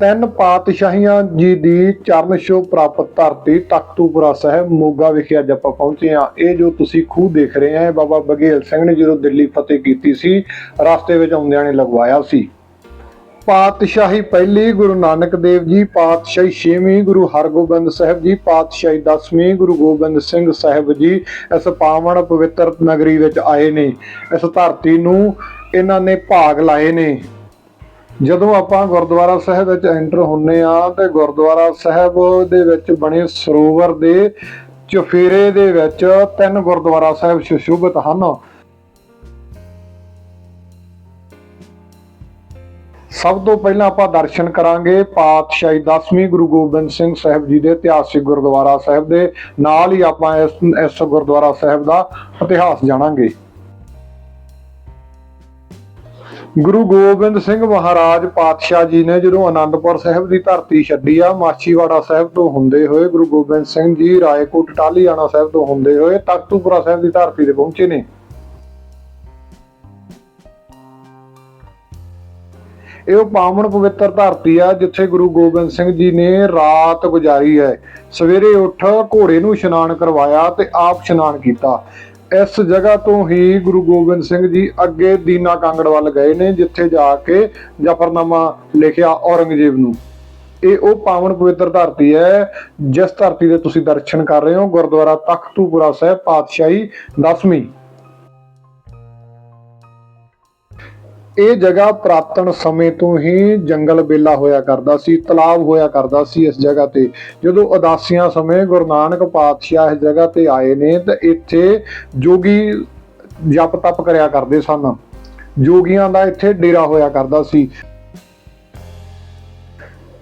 ਤਿੰਨ ਪਾਤਸ਼ਾਹੀਆਂ ਜੀ ਦੀ ਚਰਨ ਛੋਹ ਪ੍ਰਾਪਤ ਧਰਤੀ ਤਖਤੂਪੁਰਾ ਸਾਹਿਬ ਮੋਗਾ ਵਿਖੇ ਅੱਜ ਆਪਾਂ ਪਹੁੰਚੇ ਹਾਂ। ਇਹ ਜੋ ਤੁਸੀਂ ਖੂਹ ਦੇਖ ਰਹੇ ਆ ਬਾਬਾ ਬਘੇਲ ਸਿੰਘ ਨੇ ਜਦੋਂ ਦਿੱਲੀ ਫਤਿਹ ਕੀਤੀ ਸੀ, ਰਸਤੇ ਵਿੱਚ ਆਉਂਦਿਆਂ ਨੇ ਲਗਵਾਇਆ ਸੀ। ਪਾਤਸ਼ਾਹੀ ਪਹਿਲੀ ਗੁਰੂ ਨਾਨਕ ਦੇਵ ਜੀ, ਪਾਤਸ਼ਾਹੀ ਛੇਵੀਂ ਗੁਰੂ ਹਰਗੋਬਿੰਦ ਸਾਹਿਬ ਜੀ, ਪਾਤਸ਼ਾਹੀ ਦਸਵੀਂ ਗੁਰੂ ਗੋਬਿੰਦ ਸਿੰਘ ਸਾਹਿਬ ਜੀ ਇਸ ਪਾਵਨ ਪਵਿੱਤਰ ਨਗਰੀ ਵਿੱਚ ਆਏ ਨੇ। ਇਸ ਧਰਤੀ ਨੂੰ ਇਹਨਾਂ ਨੇ ਭਾਗ ਲਾਏ ਨੇ। ਜਦੋਂ ਆਪਾਂ ਗੁਰਦੁਆਰਾ ਸਾਹਿਬ ਵਿੱਚ ਐਂਟਰ ਹੁੰਨੇ ਆ ਤੇ ਗੁਰਦੁਆਰਾ ਸਾਹਿਬ ਦੇ ਵਿੱਚ ਬਣੇ ਸਰੋਵਰ ਦੇ ਚਫੇਰੇ ਦੇ ਵਿੱਚ ਤਿੰਨ ਗੁਰਦੁਆਰਾ ਸਾਹਿਬ ਸੁਸ਼ੋਭਿਤ ਹਨ। ਸਭ ਤੋਂ ਪਹਿਲਾਂ ਆਪਾਂ ਦਰਸ਼ਨ ਕਰਾਂਗੇ ਪਾਤਸ਼ਾਹੀ 10ਵੀਂ ਗੁਰੂ ਗੋਬਿੰਦ ਸਿੰਘ ਸਾਹਿਬ ਜੀ ਦੇ ਇਤਿਹਾਸਿਕ ਗੁਰਦੁਆਰਾ ਸਾਹਿਬ ਦੇ। ਨਾਲ ਹੀ ਆਪਾਂ ਇਸ ਇਸ ਗੁਰਦੁਆਰਾ ਸਾਹਿਬ ਦਾ ਇਤਿਹਾਸ ਜਾਣਾਂਗੇ। ਗੁਰੂ ਗੋਬਿੰਦ ਸਿੰਘ ਮਹਾਰਾਜ ਪਾਤਸ਼ਾਹ ਜੀ ਨੇ ਜਦੋਂ ਆਨੰਦਪੁਰ ਸਾਹਿਬ ਦੀ ਧਰਤੀ ਛੱਡੀ ਆ, ਮਾਛੀਵਾੜਾ ਸਾਹਿਬ ਤੋਂ ਹੁੰਦੇ ਹੋਏ, ਗੁਰੂ ਗੋਬਿੰਦ ਸਿੰਘ ਜੀ ਰਾਏਕੋਟ ਟਾਲੀਆਣਾ ਸਾਹਿਬ ਤੋਂ ਹੁੰਦੇ ਹੋਏ, ਤਖਤੂਪੁਰਾ ਸਾਹਿਬ ਦੀ ਧਰਤੀ ਤੇ ਪਹੁੰਚੇ ਨੇ। ਇਹ ਉਹ ਪਾਵਨ ਪਵਿੱਤਰ ਧਰਤੀ ਆ, ਜਿੱਥੇ ਗੁਰੂ ਗੋਬਿੰਦ ਸਿੰਘ ਜੀ ਨੇ ਰਾਤ ਗੁਜ਼ਾਰੀ ਹੈ। ਸਵੇਰੇ ਉੱਠ ਘੋੜੇ ਨੂੰ ਇਸ਼ਨਾਨ ਕਰਵਾਇਆ ਤੇ ਆਪ ਇਸ਼ਨਾਨ ਕੀਤਾ। ਇਸ ਜਗ੍ਹਾ ਤੋਂ ਹੀ ਗੁਰੂ ਗੋਬਿੰਦ ਸਿੰਘ ਜੀ ਅੱਗੇ ਦੀਨਾ ਕਾਂਗੜ ਵੱਲ ਗਏ ਨੇ, ਜਿੱਥੇ ਜਾ ਕੇ ਜਫਰਨਾਮਾ ਲਿਖਿਆ ਔਰੰਗਜ਼ੇਬ ਨੂੰ। ਇਹ ਉਹ ਪਾਵਨ ਪਵਿੱਤਰ ਧਰਤੀ ਹੈ, ਜਿਸ ਧਰਤੀ ਦੇ ਤੁਸੀਂ ਦਰਸ਼ਨ ਕਰ ਰਹੇ ਹੋ, ਗੁਰਦੁਆਰਾ ਤਖਤੂਪੁਰਾ ਸਾਹਿਬ, ਪਾਤਸ਼ਾਹੀ 10ਵੀਂ ਇਹ ਜਗ੍ਹਾ ਪ੍ਰਾਤਨ ਸਮੇਂ ਤੋਂ ਹੀ ਜੰਗਲ ਬੇਲਾ ਹੋਇਆ ਕਰਦਾ ਸੀ, ਤਲਾਬ ਹੋਇਆ ਕਰਦਾ ਸੀ ਇਸ ਜਗ੍ਹਾ ਤੇ। ਜਦੋਂ ਉਦਾਸੀਆਂ ਸਮੇਂ ਗੁਰੂ ਨਾਨਕ ਪਾਤਸ਼ਾਹ ਇਸ ਜਗ੍ਹਾ ਤੇ ਆਏ ਨੇ ਤਾਂ ਇੱਥੇ ਜੋਗੀ ਜਪ ਤਪ ਕਰਿਆ ਕਰਦੇ ਸਨ। ਜੋਗੀਆਂ ਦਾ ਇੱਥੇ ਡੇਰਾ ਹੋਇਆ ਕਰਦਾ ਸੀ।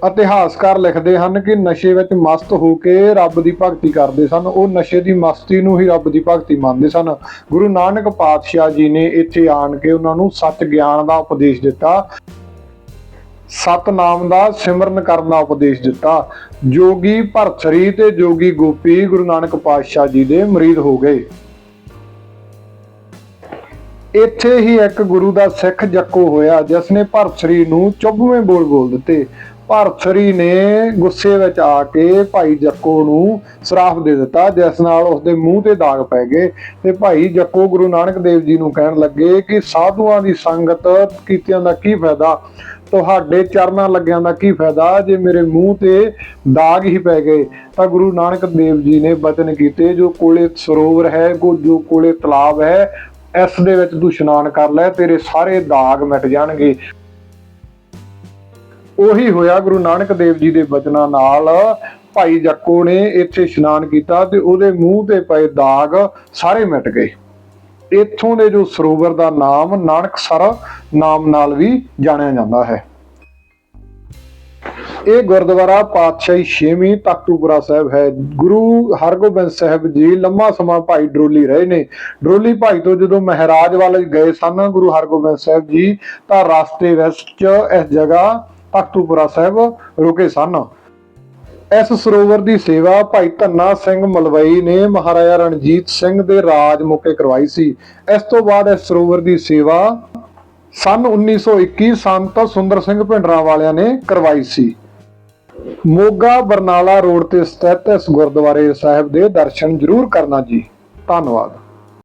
ਇਤਿਹਾਸਕਾਰ ਲਿਖਦੇ ਹਨ ਕਿ ਨਸ਼ੇ ਵਿੱਚ ਮਸਤ ਹੋ ਕੇ ਰੱਬ ਦੀ ਭਗਤੀ ਕਰਦੇ ਸਨ। ਉਹ ਨਸ਼ੇ ਦੀ ਮਸਤੀ ਨੂੰ ਹੀ ਰੱਬ ਦੀ ਭਗਤੀ ਮੰਨਦੇ ਸਨ। ਗੁਰੂ ਨਾਨਕ ਪਾਤਸ਼ਾਹ ਜੀ ਨੇ ਇੱਥੇ ਆਣ ਕੇ ਉਹਨਾਂ ਨੂੰ ਸੱਚ ਗਿਆਨ ਦਾ ਉਪਦੇਸ਼ ਦਿੱਤਾ। ਸਤਨਾਮ ਦਾ ਸਿਮਰਨ ਕਰਨ ਦਾ ਉਪਦੇਸ਼ ਦਿੱਤਾ। ਜੋਗੀ ਭਰਤਰੀ ਤੇ ਜੋਗੀ ਗੋਪੀ ਗੁਰੂ ਨਾਨਕ ਪਾਤਸ਼ਾਹ ਜੀ ਦੇ ਮਰੀਦ ਹੋ ਗਏ। ਇੱਥੇ ਹੀ ਇੱਕ ਗੁਰੂ ਦਾ ਸਿੱਖ ਜੱਕੋ ਹੋਇਆ, ਜਿਸ ਨੇ ਭਰਤਰੀ ਨੂੰ ਚੁੱਭਵੇਂ ਬੋਲ ਬੋਲ ਦਿੱਤੇ। ਭਰਤਰੀ ਨੇ ਗੁੱਸੇ ਵਿੱਚ ਆ ਕੇ ਭਾਈ ਜੱਕੋ ਨੂੰ ਸਰਾਫ ਦੇ ਦਿੱਤਾ, ਜਿਸ ਨਾਲ ਉਸਦੇ ਮੂੰਹ ਤੇ ਦਾਗ ਪੈ ਗਏ ਤੇ ਭਾਈ ਜੱਕੋ ਗੁਰੂ ਨਾਨਕ ਦੇਵ ਜੀ ਨੂੰ ਕਹਿਣ ਲੱਗੇ ਕਿ ਸਾਧੂਆਂ ਦੀ ਸੰਗਤ ਕੀਤਿਆਂ ਦਾ ਕੀ ਫਾਇਦਾ? ਤੁਹਾਡੇ ਚਰਨਾਂ ਲੱਗਿਆਂ ਦਾ ਕੀ ਫਾਇਦਾ? ਜੇ ਮੇਰੇ ਮੂੰਹ ਤੇ ਦਾਗ ਹੀ ਪੈ ਗਏ, ਤਾਂ ਗੁਰੂ ਨਾਨਕ ਦੇਵ ਜੀ ਨੇ ਬਚਨ ਕੀਤੇ, ਜੋ ਕੋਲੇ ਸਰੋਵਰ ਹੈ, ਕੋ ਜੋ ਕੋਲੇ ਤਲਾਬ ਹੈ, ਇਸ ਦੇ ਵਿੱਚ ਤੂੰ ਇਸ਼ਨਾਨ ਕਰ ਲੈ, ਤੇਰੇ ਸਾਰੇ ਦਾਗ ਮਿਟ ਜਾਣਗੇ। ਉਹੀ ਹੋਇਆ ਗੁਰੂ ਨਾਨਕ ਦੇਵ ਜੀ ਦੇ ਬਚਨਾਂ ਨਾਲ। ਭਾਈ ਜੱਕੋ ਨੇ ਇੱਥੇ ਇਸ਼ਨਾਨ ਕੀਤਾ ਤੇ ਉਹਦੇ ਮੂੰਹ ਤੇ ਪਏ ਦਾਗ ਸਾਰੇ ਮਿਟ ਗਏ। ਇੱਥੋਂ ਦੇ ਜੋ ਸਰੋਵਰ ਦਾ ਨਾਮ ਨਾਨਕਸਰ ਨਾਮ ਨਾਲ ਵੀ ਜਾਣਿਆ ਜਾਂਦਾ ਹੈ। ਇਹ ਗੁਰਦੁਆਰਾ ਪਾਤਸ਼ਾਹੀ ਛੇਵੀਂ ਤਖਤੂਪੁਰਾ ਸਾਹਿਬ ਹੈ। ਗੁਰੂ ਹਰਗੋਬਿੰਦ ਸਾਹਿਬ ਜੀ ਲੰਮਾ ਸਮਾਂ ਭਾਈ ਡਰੋਲੀ ਰਹੇ ਨੇ। ਡਰੋਲੀ ਭਾਈ ਤੋਂ ਜਦੋਂ ਮਹਾਰਾਜ ਵੱਲ ਗਏ ਸਨ ਗੁਰੂ ਹਰਗੋਬਿੰਦ ਸਾਹਿਬ ਜੀ ਤਾਂ ਰਸਤੇ ਵਿੱਚ ਇਸ ਜਗ੍ਹਾ ਤਖਤੂਪੁਰਾ ਸਾਹਿਬ ਰੁਕੇ ਸਨ। ਇਸ ਸਰੋਵਰ ਦੀ ਸੇਵਾ ਭਾਈ ਧੰਨਾ ਸਿੰਘ ਮਲਵਈ ਨੇ ਮਹਾਰਾਜਾ ਰਣਜੀਤ ਸਿੰਘ ਦੇ ਰਾਜ ਮੌਕੇ ਕਰਵਾਈ ਸੀ। ਇਸ ਤੋਂ ਬਾਅਦ ਇਸ ਸਰੋਵਰ ਦੀ ਸੇਵਾ ਸਨ 1921 ਸੰਤ ਸੁੰਦਰ ਸਿੰਘ ਭਿੰਡਰਾਂ ਵਾਲਿਆਂ ਨੇ ਕਰਵਾਈ ਸੀ। ਮੋਗਾ ਬਰਨਾਲਾ ਰੋਡ ਤੇ ਸਥਿਤ ਇਸ ਗੁਰਦੁਆਰੇ ਸਾਹਿਬ ਦੇ ਦਰਸ਼ਨ ਜ਼ਰੂਰ ਕਰਨਾ ਜੀ। ਧੰਨਵਾਦ।